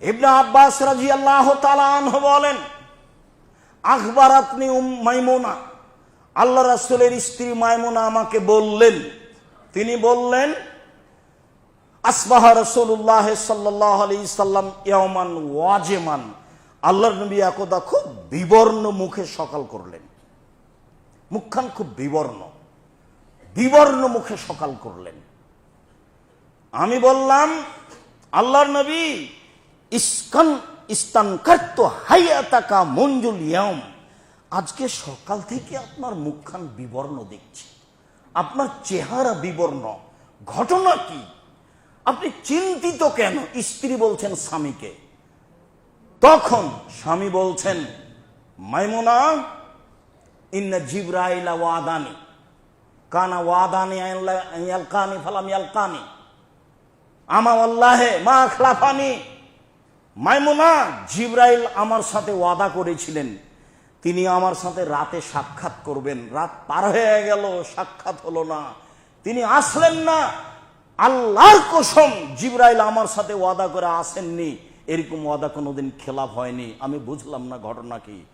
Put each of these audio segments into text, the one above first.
ইবনে আব্বাস রাজি আল্লাহ তালাহ বলেন আখবর আপনি মাইমুনা। আল্লাহ রাসুলের স্ত্রী মাইমুনা আমাকে বললেন, তিনি বললেন, আসবাহ রসুল্লাহ সাল্লাহ আলি সাল্লাম ইয়মান ওয়াজেমান। আল্লাহর নবী একদা খুব বিবর্ণ মুখে সকাল করলেন। মুখখান খুব বিবর্ণ। বিবর্ণ মুখে সকাল করলেন। আমি বললাম, আল্লাহর নবী ইস্কান ইস্তান কার্ত হাইয়াতাকা মঞ্জুল ইয়ম আজকে সকাল থেকে আপনার মুখখান বিবর্ণ দেখছি। আপনার চেহারা বিবর্ণ। ঘটনা কি? আপনি চিন্তিত কেন? স্ত্রী বলছেন স্বামীকে। তখন স্বামী বলছেন, মাইমুনা, ইন্না জিব্রাইলা ওয়াদানি। কানা ওয়াদানি ইয়ালকানি ফালাম ইয়ালকানি। আমা আল্লাহে মা খলাফানি। মাইমুনা জিব্রাইল আমার সাথে ওয়াদা করেছিলেন। তিনি আমার সাথে রাতে সাক্ষাৎ করবেন। রাত পার হয়ে গেল, সাক্ষাৎ হলো না। তিনি আসলেন না। আল্লাহর কসম, জিব্রাইল আমার সাথে ওয়াদা করে আসেননি। এরকম ওয়াদা কোনোদিন খেলাফ হয়নি। আমি বুঝলাম না ঘটনা কি।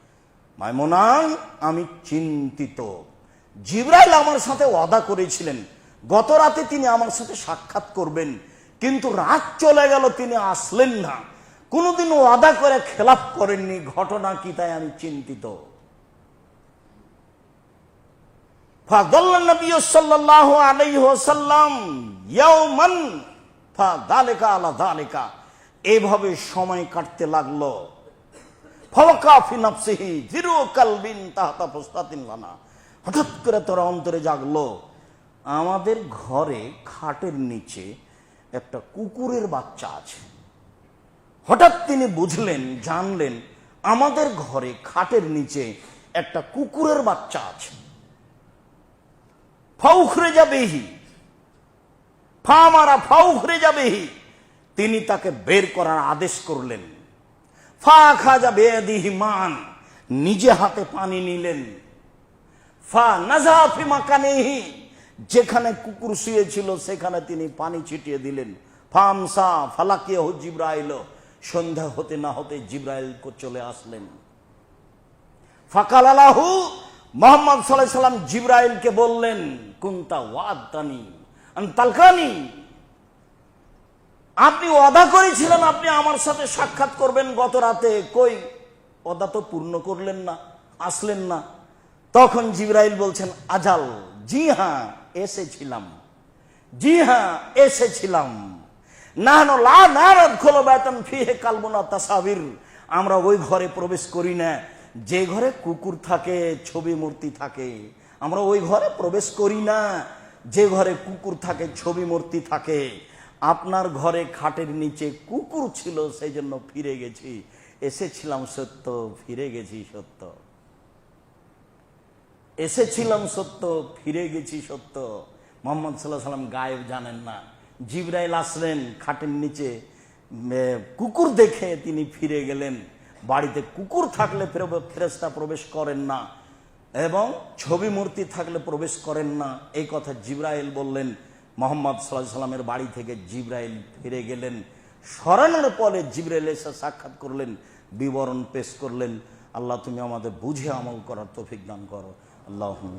মাইমোনা, আমি চিন্তিত। জিব্রাইল আমার সাথে ওয়াদা করেছিলেন। গত রাতে তিনি আমার সাথে সাক্ষাৎ করবেন। কিন্তু রাত চলে গেল, তিনি আসলেন না। কোনোদিন ওয়াদা করে খেলাপ করেননি, ঘটনা কি তাই আমি চিন্তিত। এভাবে সময় কাটতে লাগল। হঠাৎ করে তোর অন্তরে জাগলো। আমাদের ঘরে খাটের নিচে একটা কুকুরের বাচ্চা আছে। হঠাৎ তিনি বুঝলেন, জানলেন আমাদের ঘরে খাটের নিচে একটা কুকুরের বাচ্চা আছে। ফাউখরে যাবেহি। ফা মারা ফাউখরে যাবেহি। তিনি তাকে বের করার আদেশ করলেন। ফা খাজা বেদিহি মান। নিজে হাতে পানি নিলেন। ফা নাজাফি মাকানেহি। যেখানে কুকুর শুয়েছিল, সেখানে তিনি পানি ছিটিয়ে দিলেন। ফামসা ফালাকিয়া জিব্রাইল সন্ধ্যা হতে না হতে জিব্রাইল চলে আসলেন। ফাকাল আলাহু মোহাম্মদ সাল্লাহ সাল্লাম জিব্রাইলকে বললেন, কুন্তা ওয়াদানি তালকানি আপনি ওয়াদা করেছিলেন, আপনি আমার সাথে সাক্ষাৎ করবেন গত রাতে। কই ওদা তো পূর্ণ করলেন না, আসলেন না। তখন জিব্রাইল বলছেন, আজাল, জি হ্যাঁ এসেছিলাম, জি হ্যাঁ এসেছিলাম। আমরা ওই ঘরে প্রবেশ করি না। যে ঘরে কুকুর থাকে, ছবি মূর্তি থাকে, আমরা ওই ঘরে প্রবেশ করি না। যে ঘরে কুকুর থাকে, ছবি মূর্তি থাকে, আপনার ঘরে খাটের নিচে কুকুর ছিল, সেই জন্য ফিরে গেছি। এসেছিলাম সত্য, ফিরে গেছি সত্য। এসেছিলাম সত্য, ফিরে গেছি সত্য। মোহাম্মদ সাল্লাহ সাল্লাম গায়েব জানেন না। জিব্রাইল আসলেন খাটের নিচে কুকুর দেখে তিনি ফিরে গেলেন। বাড়িতে কুকুর থাকলে ফের- ফেরেশতা প্রবেশ করেন না এবং ছবি মূর্তি থাকলে প্রবেশ করেন না। এই কথা জিব্রাইল বললেন। মোহাম্মদ সাল্লাহ সাল্লামের বাড়ি থেকে জিব্রাইল ফিরে গেলেন। সরানোর পরে জিব্রাইল এসে সাক্ষাৎ করলেন, বিবরণ পেশ করলেন। আল্লাহ তুমি আমাদের বুঝে আমল করার তৌফিক দান করো। আল্লাহ